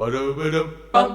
Ba-da-ba-dum, bum,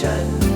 Chen.